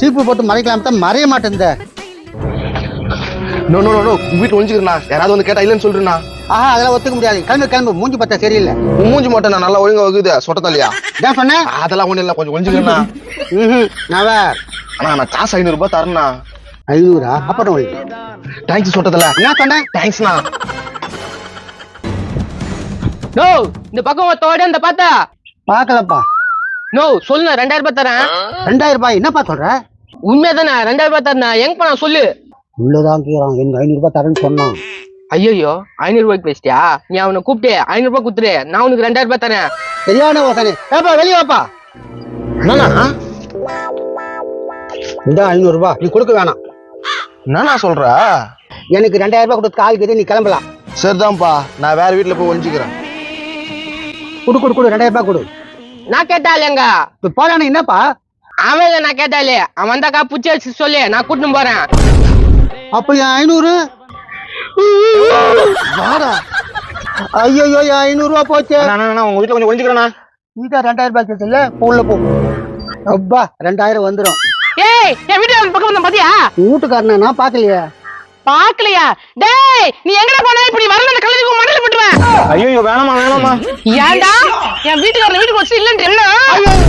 சீப்பு போட்டு மறைக்கலாம் தான் மறைய மாட்டேன் நோ நோ நோ வீட்டு ஒழிஞ்சுக்கிறா யாராவது வந்து கேட்டா இல்லைன்னு சொல்றேண்ணா ஆஹா அதெல்லாம் ஒத்துக்க முடியாது. கிளம்பு கிளம்பு. மூஞ்சி பார்த்தா சரியில்லை. மூஞ்சி மட்டும் நான் நல்லா ஒழுங்கா வைக்குது சொட்டத்தலையா என்ன சொன்னேன். அதெல்லாம் ஒண்ணும் இல்ல. கொஞ்சம் ஒழிஞ்சுக்கிறா ம்ஹும். நான் அண்ணா நான் காசு ஐநூறு ரூபாய் தரேண்ணா ஐநூறா? அப்புறம் ஒழி. தேங்க்ஸ் சொட்டத்தல என்ன சொன்னேன். தேங்க்ஸ்ண்ணா நோ இந்த பக்கம் ஒருத்தோட இந்த பார்த்தா பார்க்கலப்பா. நோ சொல்லு ரெண்டாயிரம் ரூபாய் தரேன். ரெண்டாயிரம் ரூபாய்? என்னப்பா சொல்ற? உண்மையா தானே ரெண்டாயிரம் ரூபாய் தரேன். எங்க பண்ண சொல்லு. உள்ளதான் கீறான். எனக்கு ஐநூறு ரூபாய் தரேன்னு சொன்னான். ஐயோ ஐநூறு ரூபாய்க்கு பேசிட்டியா? நீ அவனை கூப்பிட்டு ஐநூறு ரூபாய் குத்துரு நான் உனக்கு ரெண்டாயிரம் ரூபாய் தரேன். சரியான யோசனை ஏப்பா வெளியே வாப்பா. என்னண்ணா? இந்த ஐநூறு ரூபாய். நீ கொடுக்க வேணாம். என்னண்ணா சொல்ற? எனக்கு ரெண்டாயிரம் ரூபாய் கொடுத்து கால் கேட்டு நீ கிளம்பலாம். சரிதான்ப்பா. நான் வேற வீட்டுல போய் ஒழிஞ்சுக்கிறேன் கொடு கொடு கொடு. ரெண்டாயிரம் ரூபாய் கொடு. நான் இப்ப போறானே என்னப்பா? அவன் இல்ல நான் கேட்டாலே அவன் வந்தாக்கா புச்சி வச்சு சொல்லு நான் கூட்டின்னு போறேன். அப்ப என் ஐநூறு? வாடா. ஐயோ ஐநூறு ரூபாய் போச்சு. அண்ணா, அண்ணா, அண்ணா, உங்க வீட்டுல கொஞ்சம் ஒழிஞ்சுக்கிறேண்ணா நீட்டா ரெண்டாயிரம் ரூபாய் கேட்டுல உள்ள போ. அப்பா ரெண்டாயிரம் வந்துடும் ஏய் என் வீட்டு பக்கம் வந்த பாத்தியா? வீட்டுக்காரனா நான் பாக்கலையே பாக்கலையா டேய் நீ எங்கடா போன? இப்படி வரல அந்த கல்லூரி மண்டல போட்டுருவேன் ஐயோ வேணாமா வேணாமா ஏன்டா? என் வீட்டுக்காரன் வீட்டுக்கு வச்சு இல்லன்னு என்ன?